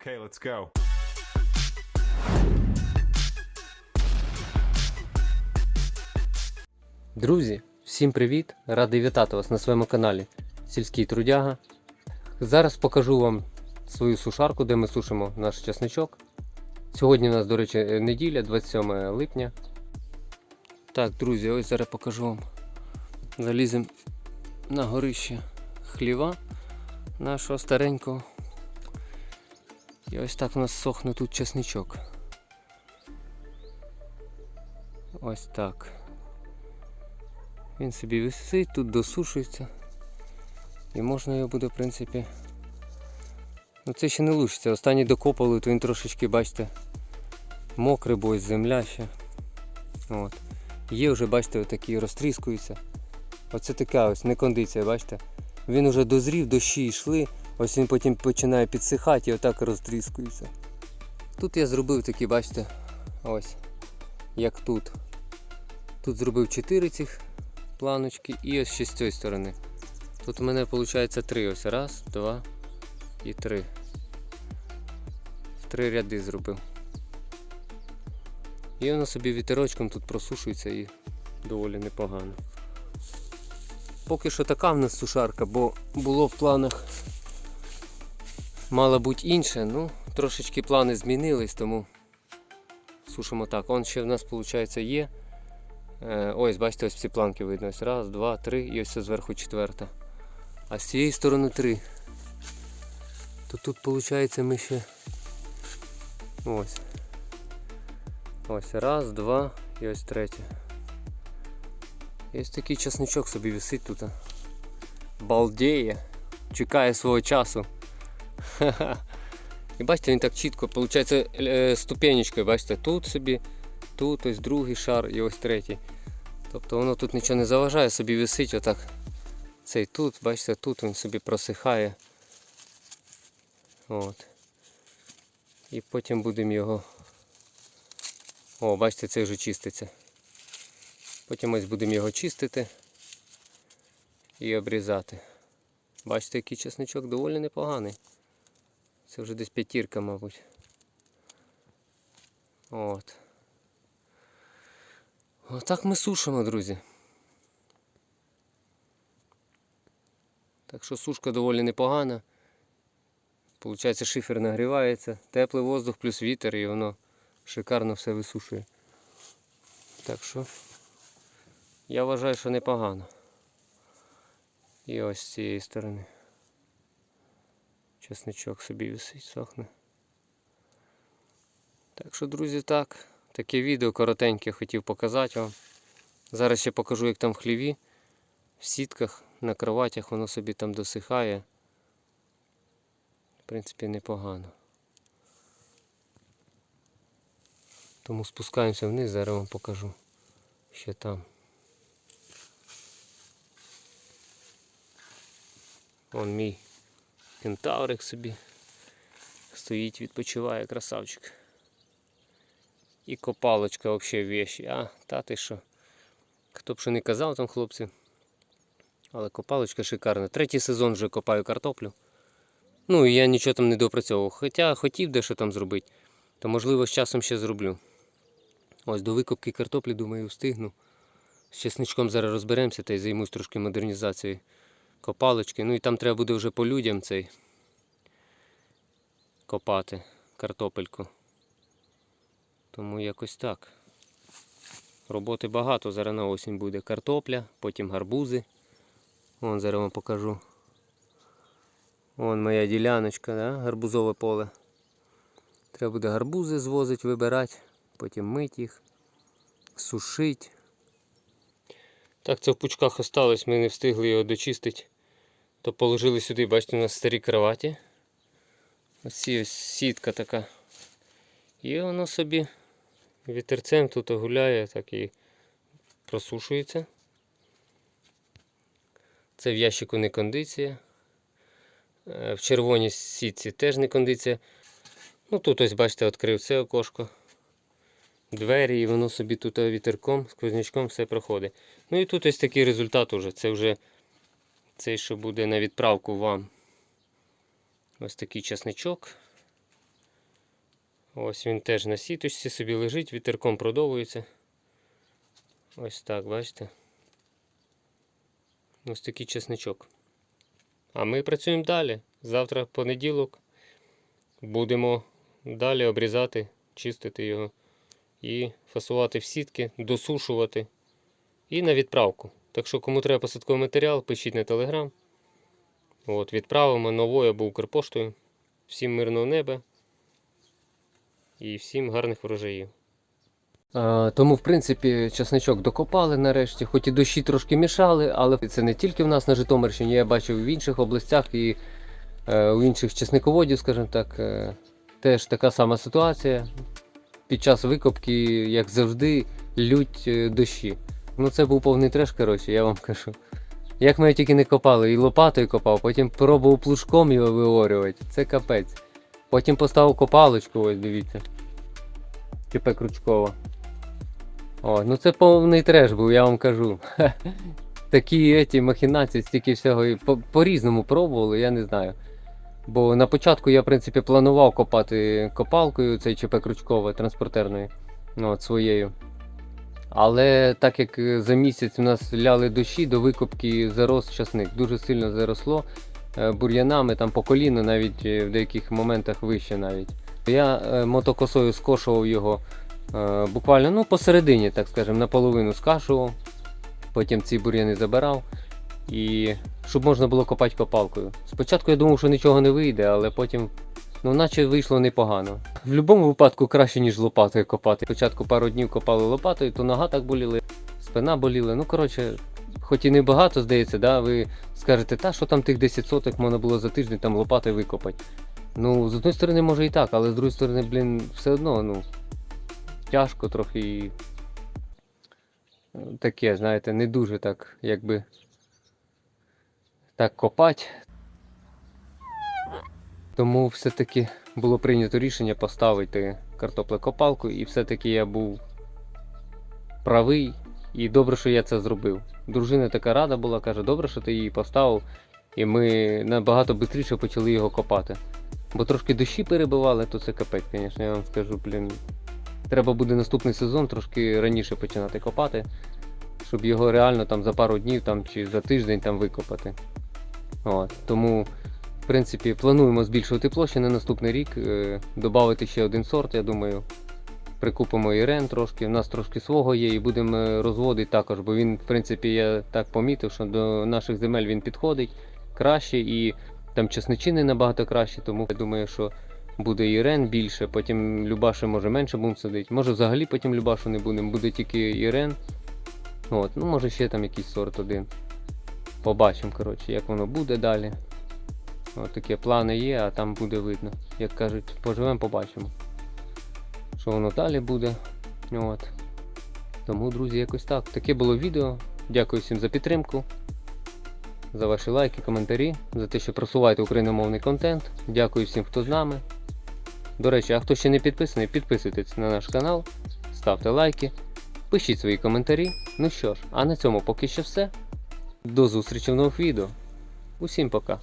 Okay, let's go. Друзі, всім привіт! Радий вітати вас на своєму каналі Сільський Трудяга. Зараз покажу вам свою сушарку, де ми сушимо наш часничок. Сьогодні у нас, до речі, неділя, 27 липня. Так, друзі, ось зараз покажу вам. Заліземо на горище хліва нашого старенького. І ось так у нас сохне тут часничок. Ось так. Він собі висить, тут досушується. І можна його буде, в принципі. Ну це ще не лучиться. Останній докопали, то він трошечки, бачите, мокрий, бо земля ще. От. Є вже, бачите, отакі розтріскуються. Оце така ось некондиція, бачите. Він уже дозрів, дощі йшли, ось він потім починає підсихати і отак розтріскується. Тут я зробив такі, бачите, ось, як тут. Тут зробив 4 цих планочки і ось ще з цієї сторони. Тут у мене виходить три. Ось раз, два і три. В три ряди зробив. І воно собі вітерочком тут просушується і доволі непогано. Поки що така в нас сушарка, бо було в планах мало бути інше, ну трошечки плани змінились, тому сушимо так. Он ще в нас виходить є. Е, Ось, бачите, ось ці планки видно. Ось раз, два, три і ось зверху четверта. А з цієї сторони три. То тут виходить ми ще. Ось. Ось раз, два і ось третє. І ось такий часничок собі висить тут. Балдеє. Чекає свого часу. Ха-ха. І бачите, він так чітко, виходить, е, ступенечкою, бачите, тут собі, тут ось другий шар і ось третій. Тобто воно тут нічого не заважає, собі висить отак. Цей тут, бачите, тут він собі просихає. От. І потім будемо його. О, бачите, цей вже чиститься. Потім ось будемо його чистити і обрізати. Бачите, який чесничок доволі непоганий. Це вже десь п'ятірка, мабуть. От. Отак ми сушимо, друзі. Так що сушка доволі непогана. Получається, шифер нагрівається, теплий воздух плюс вітер і воно шикарно все висушує. Так що я вважаю, що непогано. І ось з цієї сторони. Чесничок собі висить, сохне. Так що, друзі, так. Таке відео коротеньке хотів показати вам. Зараз ще покажу, як там в хліві, в сітках, на кроватях воно собі там досихає. В принципі, непогано. Тому спускаємося вниз, зараз вам покажу, що там. Вон мій кентаврик собі стоїть, відпочиває красавчик. І копалочка взагалі вещі. А, та ти що? Хто б що не казав там хлопці. Але копалочка шикарна. Третій сезон вже копаю картоплю. Ну і я нічого там не допрацьовував. Хоча хотів дещо там зробити, то можливо з часом ще зроблю. Ось до викопки картоплі, думаю, встигну. З чесничком зараз розберемося та й займусь трошки модернізацією копалочки. Ну і там треба буде вже по людям цей копати картопельку. Тому якось так. Роботи багато, зараз на осінь буде картопля, потім гарбузи. Вон зараз вам покажу. Вон моя діляночка, да? гарбузове поле. Треба буде гарбузи звозити, вибирати, потім мити їх, сушити. Так, це в пучках осталось, ми не встигли його дочистити. То положили сюди, бачите, у нас старі кроваті. Ось ось сітка така. І воно собі вітерцем тут гуляє, так і просушується. Це в ящику не кондиція. Е, В червоній сітці теж не кондиція. Ну тут ось, бачите, відкрив це окошко. Двері, і воно собі тут вітерком, сквознячком все проходить. Ну і тут ось такий результат уже. Це вже цей, що буде на відправку вам. Ось такий часничок. Ось він теж на сіточці собі лежить, вітерком продовується. Ось так, бачите? Ось такий чесничок. А ми працюємо далі. Завтра понеділок. Будемо далі обрізати, чистити його і фасувати в сітки, досушувати і на відправку. Так що, кому треба посадковий матеріал, пишіть на телеграм. От, відправимо новою або Укрпоштою. Всім мирного неба і всім гарних врожаїв. А, тому, в принципі, часничок докопали нарешті, хоч і дощі трошки мішали, але це не тільки в нас на Житомирщині, я бачив в інших областях і е, у інших часниководів, скажімо так, е, теж така сама ситуація. Під час викопки, як завжди, лють е, дощі. Ну це був повний треш, коротше, я вам кажу. Як ми тільки не копали, і лопатою копав, потім пробував плужком його виорювати. Це капець. Потім поставив копалочку, ось дивіться. ЧП Крючкова. О, ну це повний треш був, я вам кажу. Такі еті махінації, стільки всього по-різному пробували, я не знаю. Бо на початку я, в принципі, планував копати копалкою цей ЧП Крючкова транспортерною ну, от, своєю. Але так як е, за місяць у нас ляли дощі, до викопки зарос часник. Дуже сильно заросло е, бур'янами там по коліно, навіть е, в деяких моментах вище навіть. Я мотокосою скошував його буквально ну, посередині, так скажемо, наполовину скашував, потім ці бур'яни забирав. І щоб можна було копати копалкою. Спочатку я думав, що нічого не вийде, але потім, ну, наче вийшло непогано. В будь-якому випадку краще, ніж лопатою копати. Спочатку пару днів копали лопатою, то нога так боліла, спина боліла. Ну, коротше, хоч і не багато, здається, да, ви скажете, та що там тих 10 соток можна було за тиждень там лопатою викопати. Ну, з одної сторони, може і так, але з другої сторони, блін, все одно, ну, тяжко трохи е, таке, знаєте, не дуже так, якби так копати. Тому все-таки було прийнято рішення поставити картоплекопалку, і все-таки я був правий, і добре, що я це зробив. Дружина така рада була, каже, добре, що ти її поставив, і ми набагато швидше почали його копати. Бо трошки дощі перебивали, то це капець, звісно, я вам скажу, блін. Треба буде наступний сезон трошки раніше починати копати, щоб його реально там за пару днів там, чи за тиждень там викопати. От, тому, в принципі, плануємо збільшувати площі на наступний рік, е, додати ще один сорт, я думаю. Прикупимо ірен трошки, в нас трошки свого є і будемо е, розводити також, бо він, в принципі, я так помітив, що до наших земель він підходить краще і там чесничини набагато краще, тому я думаю, що буде ірен більше, потім Любаша може менше будемо садити. Може взагалі потім Любашу не будемо, буде тільки ірен. От, ну може ще там якийсь сорт один. Побачимо, коротше, як воно буде далі. От такі плани є, а там буде видно. Як кажуть, поживемо, побачимо. Що воно далі буде. От. Тому, друзі, якось так. Таке було відео. Дякую всім за підтримку, за ваші лайки, коментарі, за те, що просуваєте україномовний контент. Дякую всім, хто з нами. До речі, а хто ще не підписаний, підписуйтесь на наш канал, ставте лайки, пишіть свої коментарі. Ну що ж, а на цьому поки що все. До зустрічі в нових відео. Усім пока.